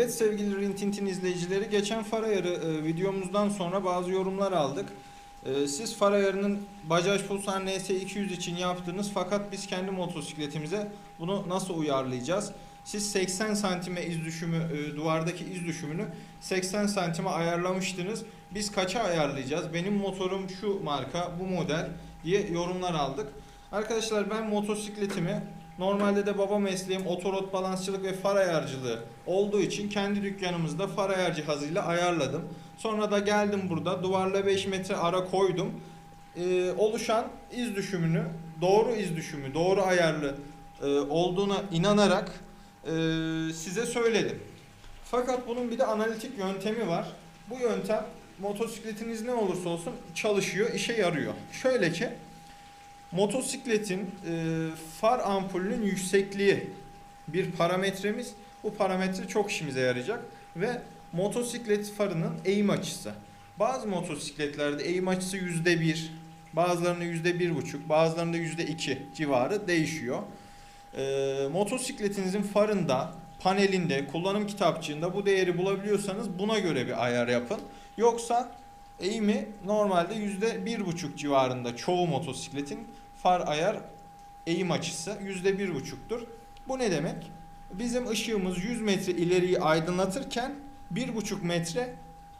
Evet sevgili Rintintin izleyicileri geçen far ayarı e, videomuzdan sonra bazı yorumlar aldık. E, siz far ayarının Bajaj Pulsar NS200 için yaptınız fakat biz kendi motosikletimize bunu nasıl uyarlayacağız? Siz 80 santime iz düşümü e, duvardaki iz düşümünü 80 santime ayarlamıştınız. Biz kaça ayarlayacağız? Benim motorum şu marka, bu model diye yorumlar aldık. Arkadaşlar ben motosikletimi Normalde de baba mesleğim otorot balansçılık ve far ayarcılığı olduğu için kendi dükkanımızda far ayar cihazıyla ayarladım. Sonra da geldim burada duvarla 5 metre ara koydum. Ee, oluşan iz düşümünü, doğru iz düşümü, doğru ayarlı e, olduğuna inanarak e, size söyledim. Fakat bunun bir de analitik yöntemi var. Bu yöntem motosikletiniz ne olursa olsun çalışıyor, işe yarıyor. Şöyle ki Motosikletin e, far ampulünün yüksekliği bir parametremiz. Bu parametre çok işimize yarayacak ve motosiklet farının eğim açısı. Bazı motosikletlerde eğim açısı %1, bazılarında %1,5, bazılarında %2 civarı değişiyor. E, motosikletinizin farında, panelinde, kullanım kitapçığında bu değeri bulabiliyorsanız buna göre bir ayar yapın. Yoksa eğimi normalde %1,5 civarında çoğu motosikletin far ayar eğim açısı %1,5'tur. Bu ne demek? Bizim ışığımız 100 metre ileriyi aydınlatırken 1,5 metre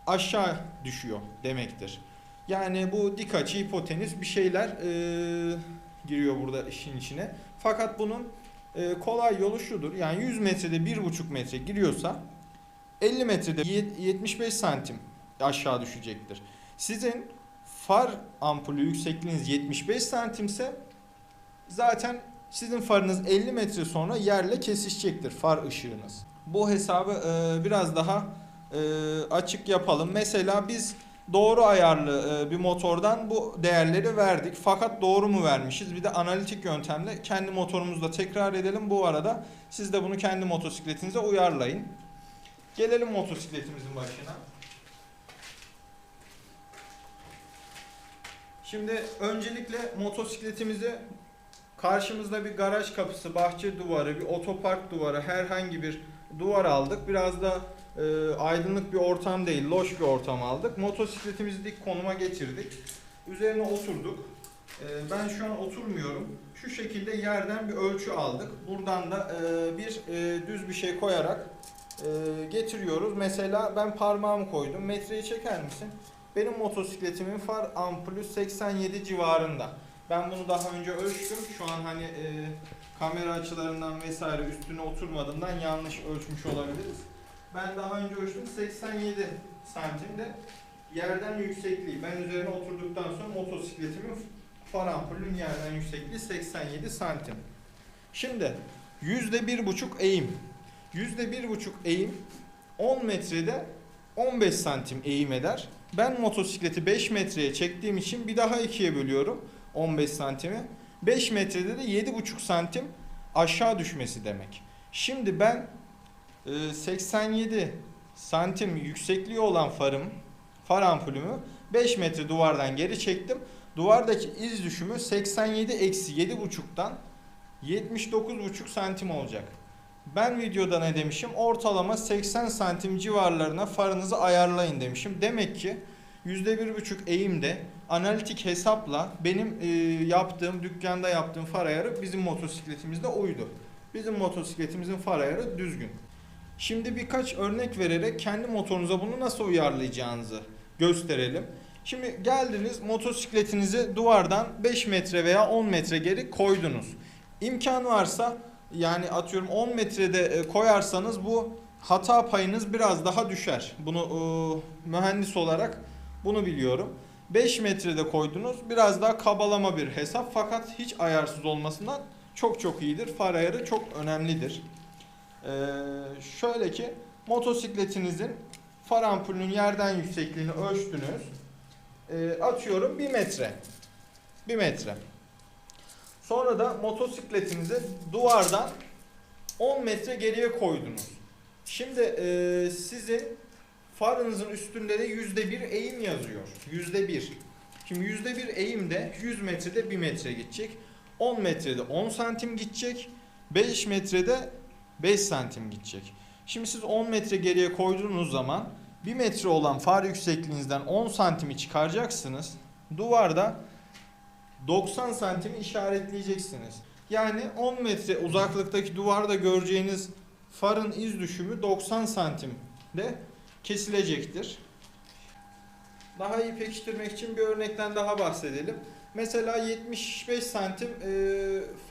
aşağı düşüyor demektir. Yani bu dik açı hipotenüs bir şeyler e, giriyor burada işin içine. Fakat bunun e, kolay yolu şudur. Yani 100 metrede 1,5 metre giriyorsa 50 metrede 75 santim aşağı düşecektir. Sizin far ampulü yüksekliğiniz 75 santimse zaten sizin farınız 50 metre sonra yerle kesişecektir far ışığınız. Bu hesabı e, biraz daha e, açık yapalım. Mesela biz doğru ayarlı e, bir motordan bu değerleri verdik. Fakat doğru mu vermişiz? Bir de analitik yöntemle kendi motorumuzda tekrar edelim. Bu arada siz de bunu kendi motosikletinize uyarlayın. Gelelim motosikletimizin başına. Şimdi öncelikle motosikletimizi karşımızda bir garaj kapısı, bahçe duvarı, bir otopark duvarı, herhangi bir duvar aldık. Biraz da e, aydınlık bir ortam değil, loş bir ortam aldık. Motosikletimizi dik konuma getirdik. Üzerine oturduk. E, ben şu an oturmuyorum. Şu şekilde yerden bir ölçü aldık. Buradan da e, bir e, düz bir şey koyarak e, getiriyoruz. Mesela ben parmağımı koydum. Metreyi çeker misin? Benim motosikletimin far ampulü 87 civarında. Ben bunu daha önce ölçtüm. Şu an hani e, kamera açılarından vesaire üstüne oturmadığından yanlış ölçmüş olabiliriz. Ben daha önce ölçtüm 87 santimde yerden yüksekliği. Ben üzerine oturduktan sonra motosikletimin far ampulünün yerden yüksekliği 87 santim. Şimdi yüzde bir buçuk eğim. Yüzde bir buçuk eğim 10 metrede 15 santim eğim eder. Ben motosikleti 5 metreye çektiğim için bir daha ikiye bölüyorum 15 santimi. 5 metrede de 7,5 santim aşağı düşmesi demek. Şimdi ben e, 87 santim yüksekliği olan farım, far ampulümü 5 metre duvardan geri çektim. Duvardaki iz düşümü 87 eksi 7,5'tan 79,5 santim olacak. Ben videoda ne demişim? Ortalama 80 santim civarlarına farınızı ayarlayın demişim. Demek ki %1,5 eğimde analitik hesapla benim e, yaptığım, dükkanda yaptığım far ayarı bizim motosikletimizde uydu. Bizim motosikletimizin far ayarı düzgün. Şimdi birkaç örnek vererek kendi motorunuza bunu nasıl uyarlayacağınızı gösterelim. Şimdi geldiniz motosikletinizi duvardan 5 metre veya 10 metre geri koydunuz. İmkan varsa yani atıyorum 10 metrede e, koyarsanız bu hata payınız biraz daha düşer. Bunu e, mühendis olarak bunu biliyorum. 5 metrede koydunuz biraz daha kabalama bir hesap fakat hiç ayarsız olmasından çok çok iyidir. Far ayarı çok önemlidir. Ee, şöyle ki motosikletinizin far ampulünün yerden yüksekliğini ölçtünüz. Ee, atıyorum 1 metre. 1 metre. Sonra da motosikletinizi duvardan 10 metre geriye koydunuz. Şimdi e, sizin farınızın üstünde de %1 eğim yazıyor. %1. Şimdi %1 eğimde 100 metrede 1 metre gidecek. 10 metrede 10 santim gidecek. 5 metrede 5 santim gidecek. Şimdi siz 10 metre geriye koyduğunuz zaman 1 metre olan far yüksekliğinizden 10 santimi çıkaracaksınız. Duvarda 90 santimi işaretleyeceksiniz. Yani 10 metre uzaklıktaki duvarda göreceğiniz farın iz düşümü 90 santimde kesilecektir. Daha iyi pekiştirmek için bir örnekten daha bahsedelim. Mesela 75 santim e,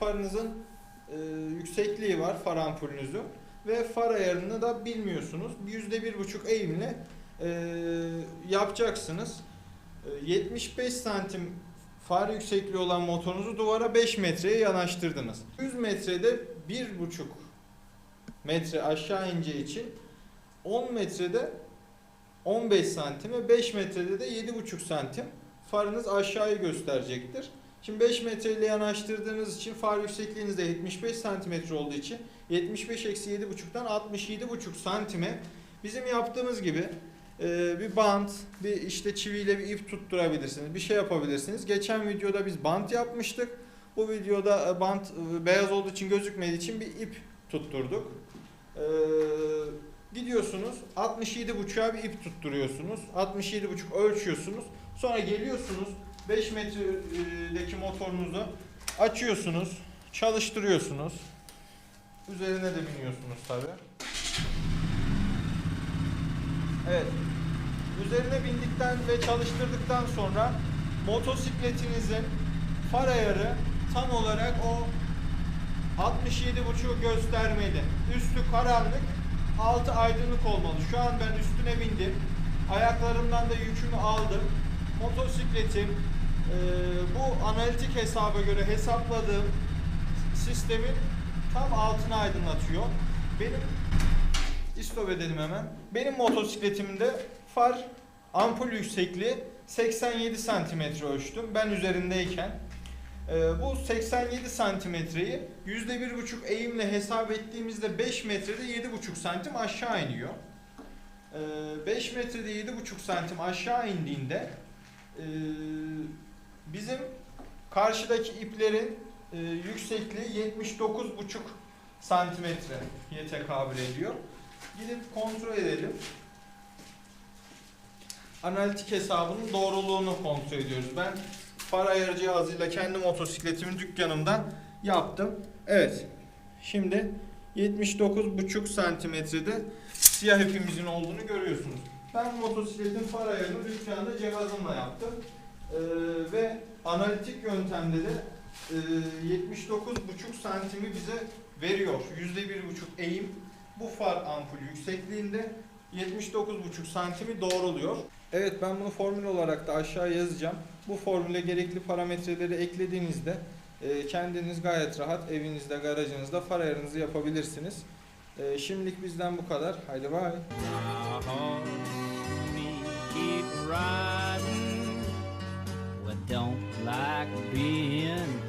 farınızın e, yüksekliği var far ampulünüzün ve far ayarını da bilmiyorsunuz. %1,5 eğimle e, yapacaksınız. E, 75 santim far yüksekliği olan motorunuzu duvara 5 metreye yanaştırdınız. 100 metrede 1,5 metre aşağı ineceği için 10 metrede 15 santim ve 5 metrede de 7,5 santim farınız aşağıyı gösterecektir. Şimdi 5 metre ile yanaştırdığınız için far yüksekliğiniz de 75 santimetre olduğu için 75 eksi 7,5'tan 67,5 santime bizim yaptığımız gibi e, bir bant, bir işte çiviyle bir ip tutturabilirsiniz. Bir şey yapabilirsiniz. Geçen videoda biz bant yapmıştık. Bu videoda e, bant e, beyaz olduğu için gözükmediği için bir ip tutturduk. Ee, gidiyorsunuz 67.5'a bir ip tutturuyorsunuz. 67.5 ölçüyorsunuz. Sonra geliyorsunuz 5 metredeki motorunuzu açıyorsunuz, çalıştırıyorsunuz. Üzerine de biniyorsunuz tabi. Evet. Üzerine bindikten ve çalıştırdıktan sonra motosikletinizin far ayarı tam olarak o 67.5'u göstermeli. Üstü karanlık, altı aydınlık olmalı. Şu an ben üstüne bindim. Ayaklarımdan da yükümü aldım. Motosikletim e, bu analitik hesaba göre hesapladığım sistemin tam altını aydınlatıyor. Benim istop edelim hemen. Benim motosikletimde far ampul yüksekliği 87 santimetre ölçtüm. Ben üzerindeyken. Ee, bu 87 santimetreyi %1,5 eğimle hesap ettiğimizde 5 metrede 7,5 santim aşağı iniyor. Ee, 5 metrede 7,5 santim aşağı indiğinde e, bizim karşıdaki iplerin e, yüksekliği 79,5 santimetreye tekabül ediyor. Gidip kontrol edelim. Analitik hesabının doğruluğunu kontrol ediyoruz. Ben far ayarı cihazıyla kendi motosikletimi dükkanımdan yaptım. Evet. Şimdi 79,5 santimetrede siyah ipimizin olduğunu görüyorsunuz. Ben motosikletin far ayarını dükkanda cihazımla yaptım. Ee, ve analitik yöntemde de e, 79,5 santimi bize veriyor. %1,5 eğim bu far ampul yüksekliğinde 79,5 santimi doğruluyor. Evet ben bunu formül olarak da aşağı yazacağım. Bu formüle gerekli parametreleri eklediğinizde e, kendiniz gayet rahat evinizde, garajınızda far ayarınızı yapabilirsiniz. E, şimdilik bizden bu kadar. Haydi bay. Don't like being